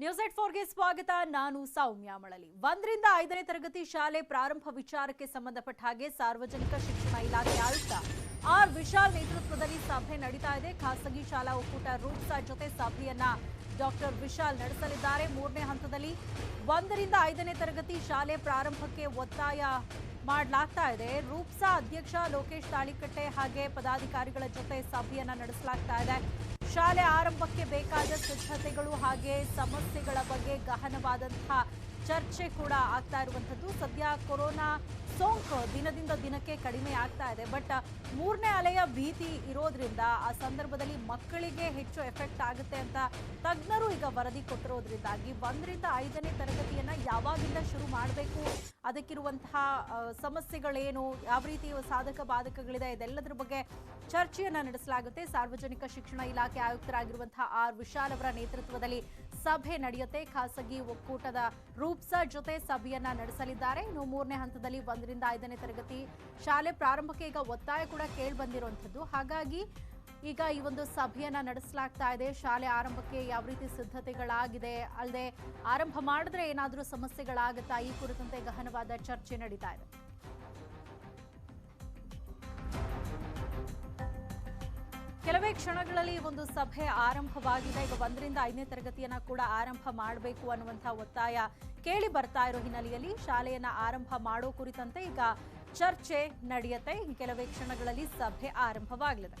News ಎಟ್ ಫೋರ್ಗೆ ಸ್ವಾಗತ. ನಾನು ಸೌಮ್ಯ ಮಳಲಿ. ಒಂದರಿಂದ ಐದನೇ ತರಗತಿ ಶಾಲೆ ಪ್ರಾರಂಭ ವಿಚಾರಕ್ಕೆ ಸಂಬಂಧಪಟ್ಟ ಹಾಗೆ ಸಾರ್ವಜನಿಕ ಶಿಕ್ಷಣ ಇಲಾಖೆ ಆಯುಕ್ತ ಆರ್ ವಿಶಾಲ್ ನೇತೃತ್ವದಲ್ಲಿ ಸಭೆ ನಡೀತಾ ಇದೆ. ಖಾಸಗಿ ಶಾಲಾ ಒಕ್ಕೂಟ ರೂಪ್ಸಾ ಜೊತೆ ಸಭೆಯನ್ನ ಡಾಕ್ಟರ್ ವಿಶಾಲ್ ನಡೆಸಲಿದ್ದಾರೆ. ಮೂರನೇ ಹಂತದಲ್ಲಿ ಒಂದರಿಂದ ಐದನೇ ತರಗತಿ ಶಾಲೆ ಪ್ರಾರಂಭಕ್ಕೆ ಒತ್ತಾಯ ಮಾಡಲಾಗ್ತಾ ಇದೆ. ರೂಪ್ಸಾ ಅಧ್ಯಕ್ಷ ಲೋಕೇಶ್ ತಾಳಿಕಟ್ಟೆ ಹಾಗೆ ಪದಾಧಿಕಾರಿಗಳ ಜೊತೆ ಸಭೆಯನ್ನ ನಡೆಸಲಾಗ್ತಾ ಇದೆ. ಶಾಲೆ ಆರಂಭಕ್ಕೆ ಬೇಕಾದ ಸಿದ್ಧತೆಗಳು ಹಾಗೆ ಸಮಸ್ಯೆಗಳ ಬಗ್ಗೆ ಗಹನವಾದಂತಹ ಚರ್ಚೆ ಕೂಡ ಆಗ್ತಾ ಇರುವಂಥದ್ದು. ಸದ್ಯ ಕೊರೋನಾ ಸೋಂಕು ದಿನದಿಂದ ದಿನಕ್ಕೆ ಕಡಿಮೆ ಆಗ್ತಾ ಇದೆ. ಬಟ್ ಮೂರನೇ ಅಲೆಯ ಭೀತಿ ಇರೋದ್ರಿಂದ, ಆ ಸಂದರ್ಭದಲ್ಲಿ ಮಕ್ಕಳಿಗೆ ಹೆಚ್ಚು ಎಫೆಕ್ಟ್ ಆಗುತ್ತೆ ಅಂತ ತಜ್ಞರು ಈಗ ವರದಿ ಕೊಟ್ಟಿರೋದ್ರಿಂದಾಗಿ ಒಂದರಿಂದ ಐದನೇ ತರಗತಿಯನ್ನ ಯಾವಾಗಿಂದ ಶುರು ಮಾಡಬೇಕು ಅದಕ್ಕಿರುವಂತಹ ಸಮಸ್ಯೆಗಳೇನು, ಯಾವ ರೀತಿ ಸಾಧಕ ಬಾಧಕಗಳಿದೆ, ಇದೆಲ್ಲದರ ಬಗ್ಗೆ ಚರ್ಚೆಯನ್ನ ನಡೆಸಲಾಗುತ್ತೆ. ಸಾರ್ವಜನಿಕ ಶಿಕ್ಷಣ ಇಲಾಖೆ ಆಯುಕ್ತರಾಗಿರುವಂತಹ ಆರ್. ವಿಶಾಲ್ ಅವರ ನೇತೃತ್ವದಲ್ಲಿ ಸಭೆ ನಡೆಯುತ್ತೆ. ಖಾಸಗಿ ಒಕ್ಕೂಟದ ರೂಪ್ಸ ಜೊತೆ ಸಭೆಯನ್ನ ನಡೆಸಲಿದ್ದಾರೆ. ಇನ್ನು ಮೂರನೇ ಹಂತದಲ್ಲಿ ಒಂದರಿಂದ ಐದನೇ ತರಗತಿ ಶಾಲೆ ಪ್ರಾರಂಭಕ್ಕೆ ಈಗ ಒತ್ತಾಯ ಕೂಡ ಕೇಳಿ ಬಂದಿರುವಂಥದ್ದು. ಹಾಗಾಗಿ ಈಗ ಈ ಒಂದು ಸಭೆಯನ್ನ ನಡೆಸಲಾಗ್ತಾ ಇದೆ. ಶಾಲೆ ಆರಂಭಕ್ಕೆ ಯಾವ ರೀತಿ ಸಿದ್ಧತೆಗಳಾಗಿದೆ, ಅಲ್ಲದೆ ಆರಂಭ ಮಾಡಿದ್ರೆ ಏನಾದರೂ ಸಮಸ್ಯೆಗಳಾಗುತ್ತಾ? ಈ ಕುರಿತಂತೆ ಗಹನವಾದ ಚರ್ಚೆ ನಡೀತಾ ಇದೆ. ಕೆಲವೇ ಕ್ಷಣಗಳಲ್ಲಿ ಒಂದು ಸಭೆ ಆರಂಭವಾಗಿದೆ. ಈಗ ಒಂದರಿಂದ ಐದನೇ ತರಗತಿಯನ್ನ ಕೂಡ ಆರಂಭ ಮಾಡಬೇಕು ಅನ್ನುವಂತಹ ಒತ್ತಾಯ ಕೇಳಿ ಬರ್ತಾ ಇರೋ ಹಿನ್ನೆಲೆಯಲ್ಲಿ ಶಾಲೆಯನ್ನ ಆರಂಭ ಮಾಡೋ ಕುರಿತಂತೆ ಈಗ ಚರ್ಚೆ ನಡೆಯುತ್ತೆ. ಕೆಲವೇ ಕ್ಷಣಗಳಲ್ಲಿ ಸಭೆ ಆರಂಭವಾಗಲಿದೆ.